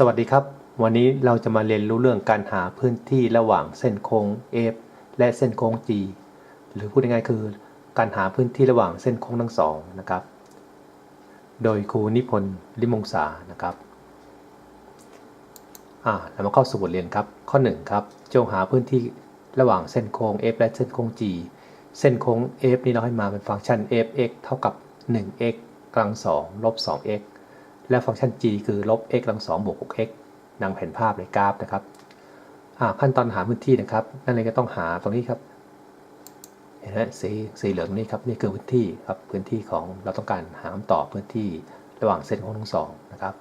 สวัสดีครับ วันนี้เราจะมาเรียนรู้เรื่องการหาพื้นที่ระหว่างเส้นโค้ง F และเส้นโค้ง G หรือพูดง่ายๆคือ การหาพื้นที่ระหว่างเส้นโค้งทั้งสองนะครับ โดยครูนิพนธ์ลิมงศานะครับอ่าเรามาเข้าสู่บทเรียนครับ ข้อ1ครับจงหาพื้นที่ระหว่างเส้นโค้ง F และเส้นโค้ง G เส้นโค้ง F นี่เราให้มาเป็นฟังก์ชัน f(x) เท่ากับ 1x กำลัง2ลบ 2x และฟังก์ชัน g คือลบ x กำลัง2บวก 6x ดังแผนภาพในกราฟนะครับขั้นตอนหาพื้นที่นะครับ นั่นเลยก็ต้องหาตรงนี้ครับ เห็นไหมสีสีเหลืองนี่ครับนี่คือพื้นที่ครับพื้นที่ของเราต้องการหาคำตอบพื้นที่ระหว่างเส้นโค้งทั้งสองนะครับ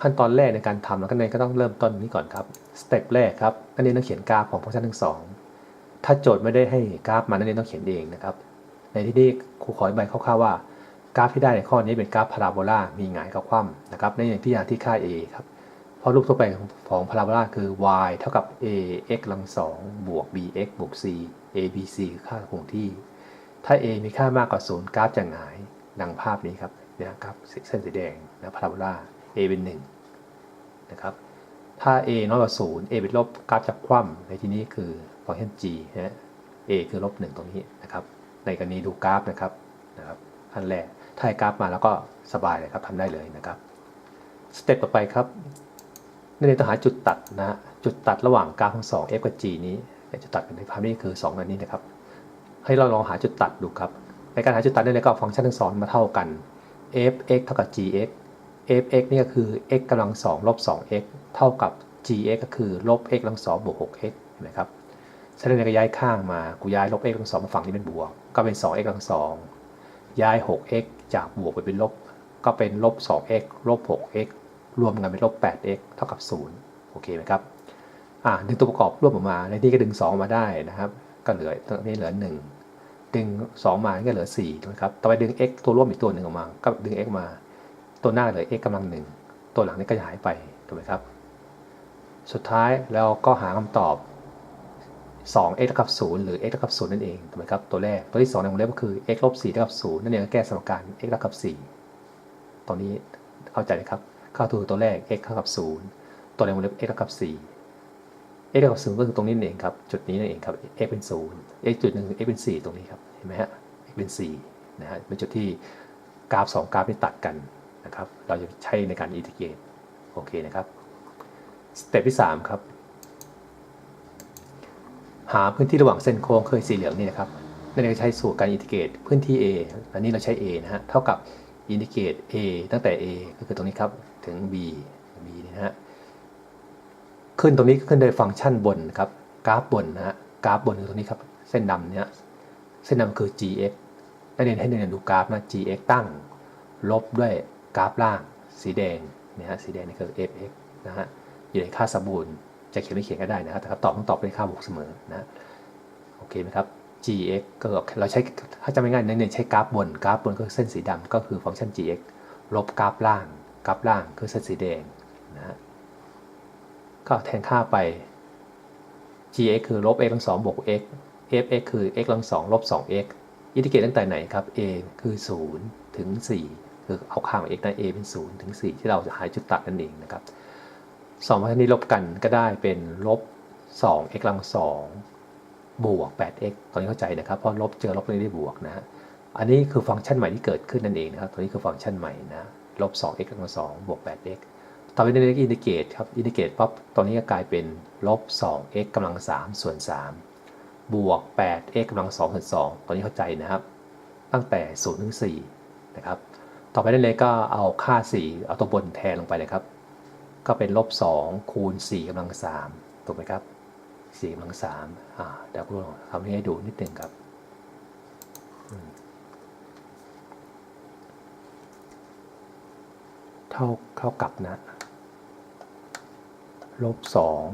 ขั้นตอนแรกในการทำแล้วก็ในก็ต้องเริ่มต้นนี้ก่อนครับสเต็ปแรกครับนักเรียนต้องเขียนกราฟของฟังก์ชันทั้งสองถ้าโจทย์ไม่ได้ให้กราฟมานักเรียนต้องเขียนเองนะครับ ในที่นี้ครูขออธิบายคร่าวๆว่า กราฟที่ได้ในข้อนี้เป็นกราฟพาราโบลามีหงายกับคว่ำนะครับในอย่างที่อย่างที่ค่า a ครับเพราะรูปทั่วไปของพาราโบลาคือ y เท่ากับ a x กำลัง2บวก b x บวก c a b c คือค่าคงที่ ถ้า a มีค่ามากกว่า0กราฟจะหงายดังภาพนี้ครับเนี่ยครับเส้นสีแดงนะพาราโบลา a เป็น1นะครับถ้า a น้อยกว่า0 a เป็นลบกราฟจะคว่ำในที่นี้คือฟังก์ชัน g นะ a คือลบ1ตรงนี้นะครับในกรณีดูกราฟนะครับนะครับอันแรก ถ้าให้กราฟมาแล้วก็สบายเลยครับทำได้เลยนะครับสเต็ปต่อไปครับนักเรียนต้องหาจุดตัดนะจุดตัดระหว่างกราฟทั้งสอง f กับ g นี้จุดตัดในภาพนี้คือ2อันนี้นะครับ ให้เราลองหาจุดตัดดูครับ ในการหาจุดตัดเนี่ยก็เอาฟังก์ชันทั้งสองมาเท่ากัน f x เท่ากับ g x f x นี่ก็คือ x กำลัง2ลบ 2x เท่ากับ g x ก็คือลบ x กำลัง2บวก 6x เห็นไหมครับเส้นนี้ก็ย้ายข้างมา กูย้ายลบ x กำลัง2มาฝั่งนี้เป็นบวก ก็เป็น 2x กำลัง2ย้าย 6x จากบวกไปเป็นลบ ก็เป็นลบ 2x ลบ 6x รวมกันเป็นลบ 8x เท่ากับ 0 โอเคไหมครับอ่าดึงตัวประกอบรวบออกมาในที่ก็ดึง 2 มาได้นะครับ ก็เหลือตรงนี้เหลือ 1 ดึง 2 มาก็เหลือ4ถูกไหมครับต่อไปดึง x ตัวร่วมอีกตัวหนึ่งออกมา ก็ดึง x มา ตัวหน้าเหลือ x กำลัง1ตัวหลังนี้ก็จะหายไปถูกไหมครับ สุดท้ายเราก็หาคำตอบ 2 x เท่ากับ0หรือ x เท่ากับ0นั่นเองถูกไหมครับตัวแรกตัวที่2ในวงเล็บก็คือ x ลบ4เท่ากับ0นั่นเองก็แก้สมการ x เท่ากับ4ตรงนี้เข้าใจนะครับเข้าถูกตัวแรก x เท่ากับ0ตัวในวงเล็บ x เท่ากับ4 x เท่ากับ0ก็คือตรงนี้นั่นเองครับจุดนี้นั่นเองครับ x เป็น0 x จุดหนึ่ง x เป็น 4 ตรงนี้ครับเห็นไหมฮะ x เป็น4นะฮะเป็นจุดที่กราฟ 2 กราฟนี้ตัดกันนะครับเราจะใช้ในการอินทิเกรตโอเคนะครับสเต็ปที่3ครับ หาพื้นที่ระหว่างเส้นโค้งเคยสีเหลืองนี่นะครับนั่นเองใช้สูตรการอินทิเกรตพื้นที่ A อันนี้เราใช้ A นะฮะ เท่ากับอินทิเกรต A ตั้งแต่ A ก็คือตรงนี้ครับถึง B B นี่นะฮะ ขึ้นตรงนี้ขึ้นโดยฟังก์ชันบนครับกราฟบนนะฮะกราฟบนคือตรงนี้ครับเส้นดำเนี่ยเส้นดำคือ gx นักเรียนให้เรียนดูกราฟนะ gx ตั้ง ลบด้วยกราฟล่าง สีแดงนะฮะสีแดงนี่คือ fx นะฮะอยู่ในค่าสมบูรณ์ จะเขียนไม่เขียนก็ได้นะครับ แต่ตอบต้องตอบเป็นค่าบวกเสมอนะโอเคไหมครับ gx ก็เราใช้ถ้าจำไม่ง่ายนักเรียใช้กราฟบนกราฟบนก็เส้นสีดำก็คือฟังก์ชัน gx ลบกราฟล่างกราฟล่างคือเส้นสีแดงนะฮะก็แทนค่าไป gx คือลบ x ทั้ง2บวก x fx คือ x ทั้ง2ลบ 2x อินทิเกรตตั้งแต่ไหนครับ a คือ 0 ถึง 4 คือเอาค่าของ x นะ a เป็น 0 ถึง 4 ที่เราจะหาจุดตัดนั่นเองนะครับ สองพันนี้ลบกันก็ได้เป็นลบ 2x กำลัง2บวก 8x ตอนนี้เข้าใจนะครับ เพราะลบเจอลบตรงนี้ได้บวกนะฮะ อันนี้คือฟังก์ชันใหม่ที่เกิดขึ้นนั่นเองนะครับ ตัวนี้คือฟังก์ชันใหม่นะ ลบ 2x กำลัง2บวก 8x ต่อไปในเรื่องอินทิเกรตครับ อินทิเกรตปั๊บ ตอนนี้ก็กลายเป็นลบ 2x กำลัง3ส่วน3บวก 8x กำลัง2ส่วน2ตอนนี้เข้าใจนะครับ ตั้งแต่0ถึง4นะครับ ต่อไปนั่นเลยก็เอาค่า 4 เอาตัวบนแทนลงไปเลยครับ ก็เป็นลบ2คูณ4กำลัง3ถูกไหมครับ4กำลัง3อ่าเดี๋ยวครูทำให้ดูนิดหนึ่งครับเท่าเท่ากับนะลบสอง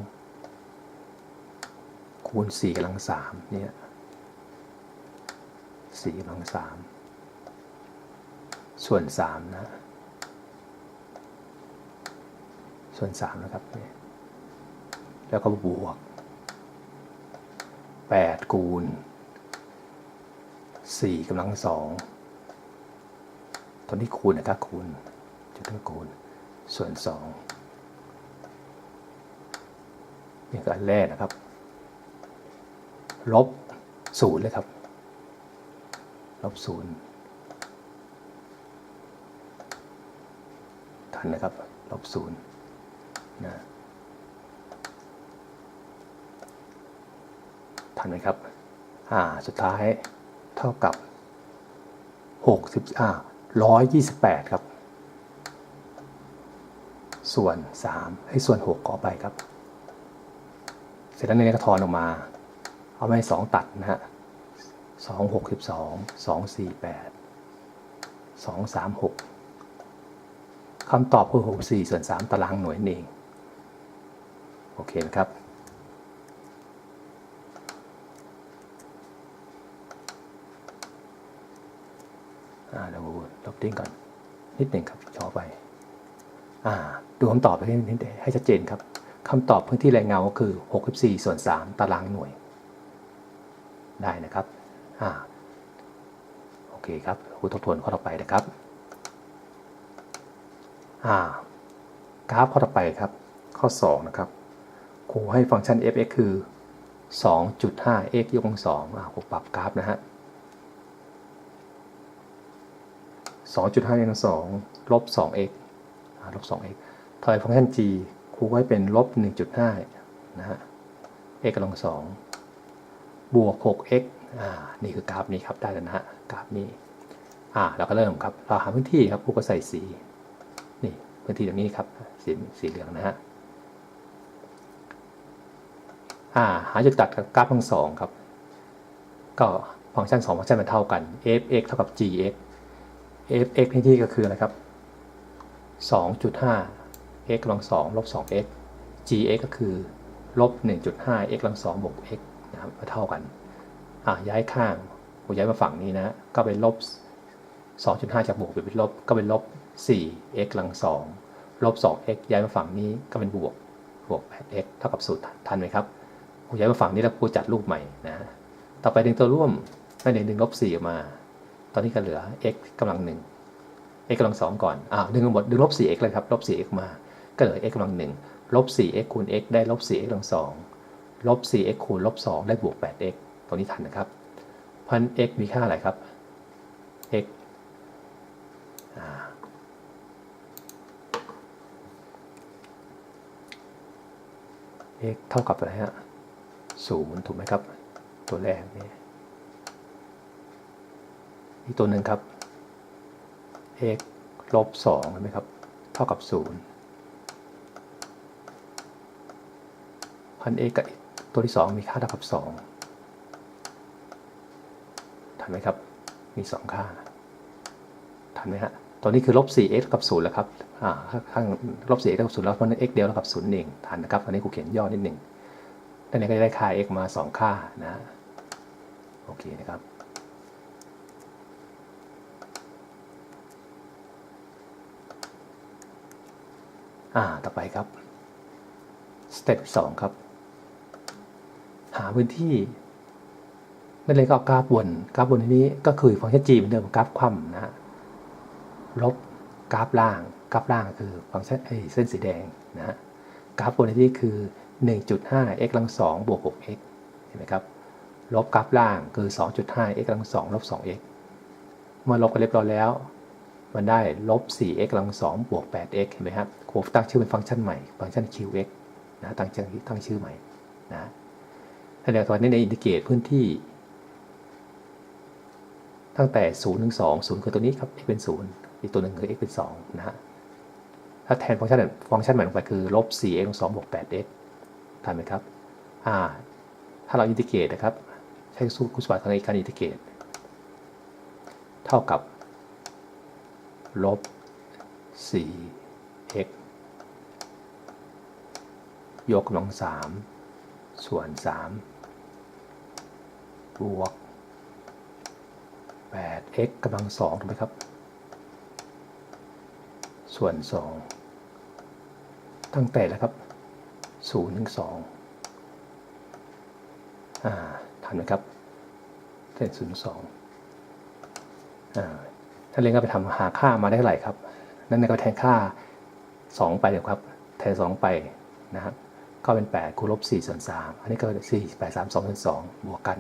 คูณสี่กำลังสามเนี่ยสี่กำลังสามส่วนสามนะ ส่วนสามนะครับ แล้วก็บวกแปดคูณสี่กำลังสองตอนนี้คูณนะครับคูณจุดเท่าคูณส่วนนี่คืออันแรกนะครับ ลบศูนย์เลยครับ ลบศูนย์ทันนะครับ ลบศูนย์ นะทันไหมครับ อ่า สุดท้ายเท่ากับหกสิบอ่าร้อยยี่สิบแปดครับ ส่วนสามให้ส่วนหกขอไปครับ เสร็จแล้วเนี่ยก็ทอนออกมา เอาไปสองตัดนะฮะสองหกสิบสองสองสี่แปดสองสามหกคำตอบคือหกสี่ส่วนสามตารางหน่วยนั่นเอง โอเคนะครับอ่าเดี๋ยวลบทิ้งก่อน นิดหนึ่งครับชอไปอ่าดูคำตอบให้ให้ชัดเจนครับคำตอบพื้นที่แรงเงาก็คือ 64 ส่วน 3 ตารางหน่วย ได้นะครับอ่าโอเคครับครูทบทวนข้อต่อไปนะครับอ่ากราฟข้อต่อไปครับ ข้อ 2 นะครับ ครูให้ฟังก์ชัน f(x) คือ 2.5 x ยกกำลังสองอ่าคูปรับกราฟนะฮะ2.5ยกกำลังสองลบ 2x อ่าลบ 2x ถอยฟังก์ชัน g ครูไว้เป็นลบ 1.5 นะฮะ x กำลังสองบวก 6x อ่า นี่คือกราฟนี้ครับได้แล้วนะฮะ กราฟนี้ อ่า เราก็เริ่มครับ เราหาพื้นที่ครับครูก็ใส่สี นี่พื้นที่ตรงนี้ครับ สีสีเหลืองนะฮะ อ่า หาจุดตัดกับกราฟทั้งสองครับ ก็ฟังก์ชัน2ฟังก์ชันมันเท่ากัน f(x) เท่ากับ gx f(x) ในที่ก็คืออะไรครับ 2.5 x กำลัง2ลบ 2x gx ก็คือลบ 1.5 x กำลัง2บวก x นะครับมาเท่ากัน อะย้ายข้างผมย้ายมาฝั่งนี้นะ ก็เป็นลบ 2.5 จากบวกเป็นลบ ก็เป็นลบ 4 x กำลัง2ลบ 2x ย้ายมาฝั่งนี้ก็เป็นบวกบวก 8x เท่ากับสูตรทันไหมครับ ผมย้ายมาฝั่งนี้แล้วกูจัดรูปใหม่นะ ต่อไปดึงตัวร่วมได้หนึ่งดึงลบ4ออกมา ตอนนี้ก็เหลือ x กำลังหนึ่ง x กำลังสองก่อนอ่าดึงหมดดึงลบ 4x เลยครับลบ 4x มา ก็เหลือ x กำลังหนึ่งลบ 4x คูณ x ได้ลบ 4x กำลังสองลบ 4x คูณลบ2ได้บวก 8x ตรงนี้ทันนะครับพัน x มีค่าอะไรครับ x อ่า x เท่ากับอะไรฮะ ศูนย์ถูกไหมครับ ตัวแรกนี่อีกตัวหนึ่งครับ x ลบสองเห็นไหมครับ เท่ากับศูนย์พัน x กับตัวที่สองมีค่าเท่ากับสองทันไหมครับ มีสองค่าทันไหมฮะตัวนี้คือลบ 4x เท่ากับ0แล้วครับ อ่า ข้างลบ 4x เท่ากับ0แล้วเพราะนั้น x เดียวเท่ากับ0เองทันนะครับตอนนี้ครูเขียนย่อนิดหนึ่ง ด้านนี้ก็จะได้ค่า x มา 2 ค่านะโอเคนะครับอ่า ต่อไปครับ สเต็ปสองครับ หาพื้นที่นั่นเลยก็กราฟบนกราฟบนที่นี้ก็คือฟังก์ชัน g เหมือนเดิมกราฟคว่ำนะฮะ ลบกราฟล่าง กราฟล่างคือฟังก์ชันไอเส้นสีแดงนะฮะ กราฟบนที่คือ 1.5 x กำลัง2บวก 6x เห็นไหมครับ ลบกราฟล่างคือ 2.5 x กำลัง2ลบ 2x เมื่อลบกันเรียบร้อยแล้ว มันได้ลบ 4x กำลัง2บวก 8x เห็นไหมครับครูตั้งชื่อเป็นฟังก์ชันใหม่ ฟังก์ชัน qx นะตั้งชื่อตั้งชื่อใหม่นะถ้าเดี๋ยวตอนนี้ในอินทิเกรตพื้นที่ ตั้งแต่ 0 ถึง 2 0 คือตัวนี้ครับ x เป็น 0 อีกตัวหนึ่งคือ x เป็น 2 นะฮะถ้าแทนฟังก์ชันฟังก์ชันใหม่ลงไปคือลบ 4x ลบ2บวก 8x ทันไหมครับอ่าถ้าเราอินทิเกรตนะครับ ใช้สูตรคูณสมบัติในการอินทิเกรตเท่ากับ ลบ 4x ยกกำลัง 3 ส่วน 3 บวก 8x กำลัง2ถูกไหมครับ ส่วน 2 ตั้งแต่แล้วครับ 0ถึง2อ่าทันไหมครับเส้น0ถึง2อ่าถ้าเรียนก็ไปทำหาค่ามาได้เท่าไหร่ครับ นั่นก็แทนค่า 2 ไปเดี๋ยวครับ แทน 2 ไปนะครับก็เป็น 8คูณลบ4ส่วน3อันนี้ก็4 8 3 2ส่วน2บวกกัน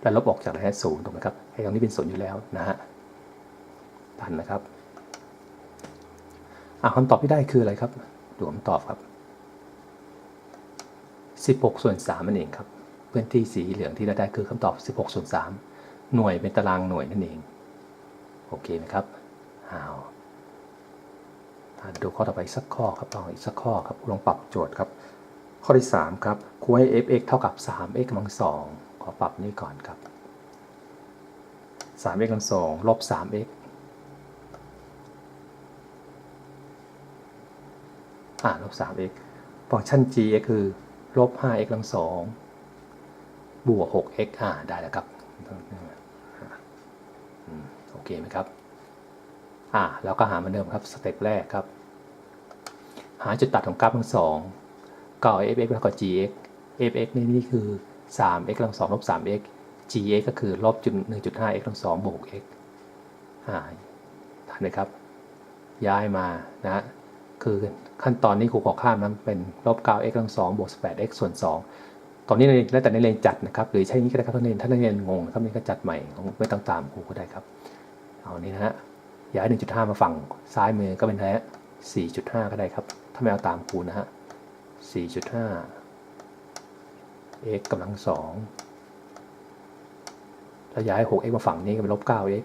แล้วลบออกจากระยะศูนย์ถูกไหมครับไอ้ตรงนี้เป็นศูนย์อยู่แล้วนะฮะทันนะครับอะคำตอบที่ได้คืออะไรครับดูคำตอบครับ 16 ส่วน3นั่นเองครับ พื้นที่สีเหลืองที่เราได้คือคำตอบ 16 ส่วน 3 หน่วยเป็นตารางหน่วยนั่นเอง โอเคไหมครับอ้าวอะดูข้อต่อไปอีกสักข้อครับลองอีกสักข้อครับลองปรับโจทย์ครับ ข้อที่ 3 ครับครูให้ f(x) เท่ากับ 3x กำลังสองขอปรับนี้ก่อนครับ 3x กำลังสองลบ 3x อ่าลบ 3x ฟังก์ชัน g(x) คือ ลบ 5x กำลังสองบวก 6x อ่าได้แล้วครับโอเคไหมครับ อ่าแล้วก็หาเหมือนเดิมครับสเต็ปแรกครับ หาจุดตัดของกราฟทั้งสองก็ fx แล้วก็ gx fx นี่นี่คือ 3x กำลังสองลบ 3x gx ก็คือลบจุด 1.5x กำลังสองบวก x อ่าทันไหมครับ ย้ายมานะฮะ คือขั้นตอนนี้ครูขอข้ามนั้นเป็นลบ 9x กำลังสองบวก 18x ส่วน 2 ตอนนี้แล้วแต่ในเรียนจัดนะครับ หรือใช้นี้ก็ได้ครับนักเรียนถ้านักเรียนงงนะครับนี่ก็จัดใหม่ไม่ต้องตามครูก็ได้ครับ เอานี้นะฮะย้าย1.5 มาฝั่งซ้ายมือก็เป็นแท้4.5 ก็ได้ครับ ถ้าไม่เอาตามคูณนะฮะ4.5 x กำลัง2แล้วย้าย 6x มาฝั่งนี้ก็เป็นลบ 9x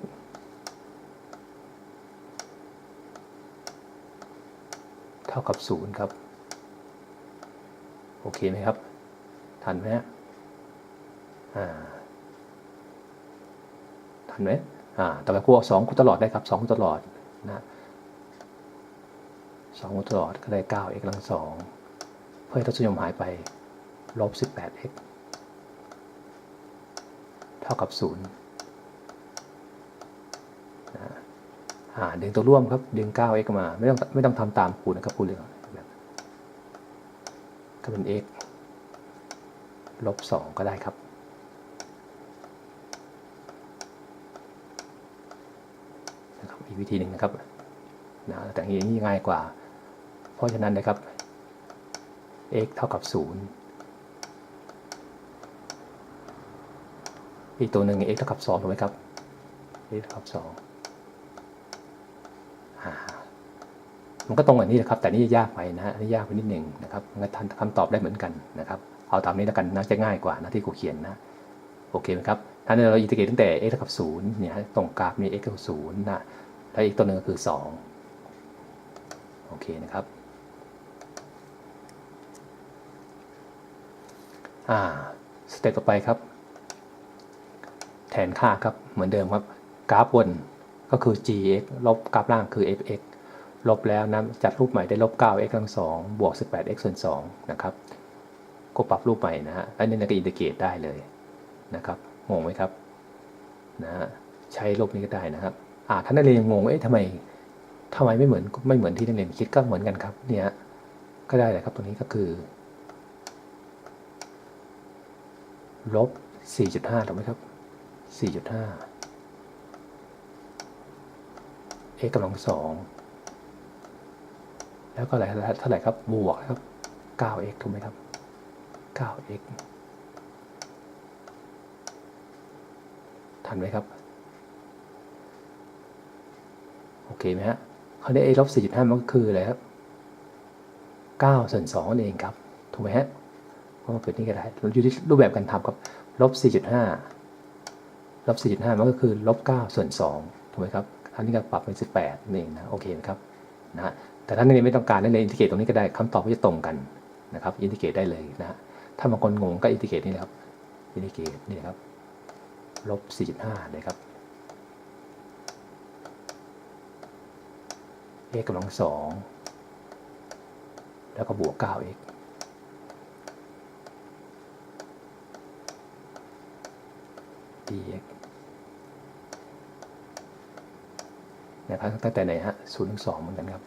เท่ากับ0ครับ โอเคไหมครับ ทันไหมฮะอ่าทันไหมอ่าต่อไปครูเอาสองคูณตลอดได้ครับสองคูณตลอดนะสองคูณตลอดก็ได้เก้า x กำลังสองเพื่อให้ทศนิยมหายไปลบสิบแปด x เท่ากับศูนย์นะอ่า ดึงตัวร่วมครับดึง 9x มา ไม่ต้องไม่ต้องทำตามคูณนะครับคูณเลยแบบก็เป็น x ลบสองก็ได้ครับ นะครับ อีกวิธีหนึ่งนะครับนะแต่อย่างนี้ง่ายกว่า เพราะฉะนั้นนะครับ x เท่ากับ 0 อีกตัวหนึ่ง x เท่ากับ2ถูกไหมครับ x เท่ากับ 2อ่า มันก็ตรงกับนี้นะครับแต่นี่ยากไปนะฮะนี่ยากไปนิดหนึ่งนะครับมันก็ทันคำตอบได้เหมือนกันนะครับเอาตามนี้แล้วกันน่าจะง่ายกว่านะที่กูเขียนนะโอเคไหมครับถ้าเราอินทิเกรตตั้งแต่ x เท่ากับ0เนี่ยตรงกราฟมี x เท่ากับ0นะแล้วอีกตัวหนึ่งก็คือ 2 โอเคนะครับอ่าสเต็ปต่อไปครับ แทนค่าครับเหมือนเดิมครับกราฟบนก็คือ gx ลบกราฟล่างคือ fx ลบแล้วนะจัดรูปใหม่ได้ลบ 9x กำลัง2บวก 18x ส่วน2นะครับก็ปรับรูปใหม่นะฮะอันนี้ก็อินทิเกรตได้เลยนะครับงงไหมครับนะฮะใช้รูปนี้ก็ได้นะครับอ่าท่านนักเรียนงงว่าเอ๊ะทำไมทำไมไม่เหมือนไม่เหมือนที่นักเรียนคิดก็เหมือนกันครับเนี่ยก็ได้เลยครับตรงนี้ก็คือลบ4.5ถูกไหมครับ4.5 x กำลังสอง แล้วก็อะไรเท่าไหร่ครับ บวกครับ 9x ถูกไหมครับ 9x ทันไหมครับ โอเคไหมฮะคราวนี้ a ลบ4.5มันก็คืออะไรครับ9ส่วน2นั่นเองครับ ถูกไหมฮะเพราะว่าเป็นนี่ก็ได้เราอยู่ที่รูปแบบการทำครับ ลบ 4.5 ลบ 4.5 มันก็คือ ลบ 9 ส่วน 2 ถูกไหมครับ อันนี้ก็ปรับเป็น 18นั่นเองนะ โอเคไหมครับ นะฮะแต่ถ้านักเรียนไม่ต้องการนักเรียนอินทิเกรตตรงนี้ก็ได้คำตอบก็จะตรงกันนะครับอินทิเกรตได้เลยนะฮะถ้าบางคนงงก็อินทิเกรตนี่แหละครับอินทิเกรตนี่ครับลบ4.5เลยครับ x กำลังสองแล้วก็บวก 9x dx นะครับตั้งแต่ไหนฮะศูนย์ถึงสองเหมือนกันครับ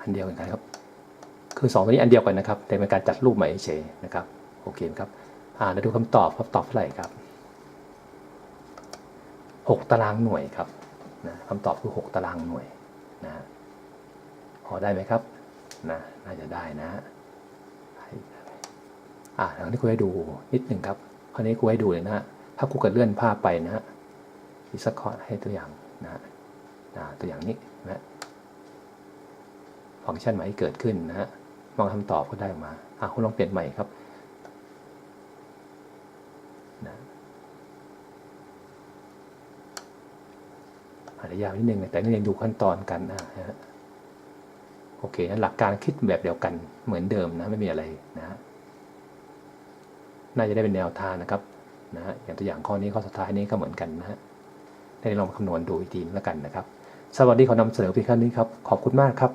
อันเดียวกันครับ คือสองตัวนี้อันเดียวกันนะครับ แต่เป็นการจัดรูปใหม่เฉยนะครับ โอเคครับ อ่าเราดูคำตอบครับตอบเท่าไหร่ครับ 6 ตารางหน่วยครับนะคำตอบคือ 6 ตารางหน่วยนะพอได้ไหมครับนะน่าจะได้นะอ่าคราวนี้ครูให้ดูนิดหนึ่งครับคราวนี้ครูให้ดูเลยนะฮะถ้าครูกดเลื่อนภาพไปนะฮะอีกสักข้อให้ตัวอย่าง นะฮะตัวอย่างนี้นะฟังก์ชันใหม่ที่เกิดขึ้นนะฮะมองคำตอบก็ได้ออกมาอ่าคุณลองเปลี่ยนใหม่ครับนะอาจจะยาวนิดนึงแต่นี่ยังดูขั้นตอนกันนะฮะโอเคนะหลักการคิดแบบเดียวกันเหมือนเดิมนะไม่มีอะไรนะฮะน่าจะได้เป็นแนวทางนะครับนะฮะอย่างตัวอย่างข้อนี้ข้อสุดท้ายนี้ก็เหมือนกันนะฮะ ได้ลองคำนวณดูอีกทีแล้วกันนะครับ สวัสดีขอนำเสนอเพียงแค่นี้ครับ ขอบคุณมากครับ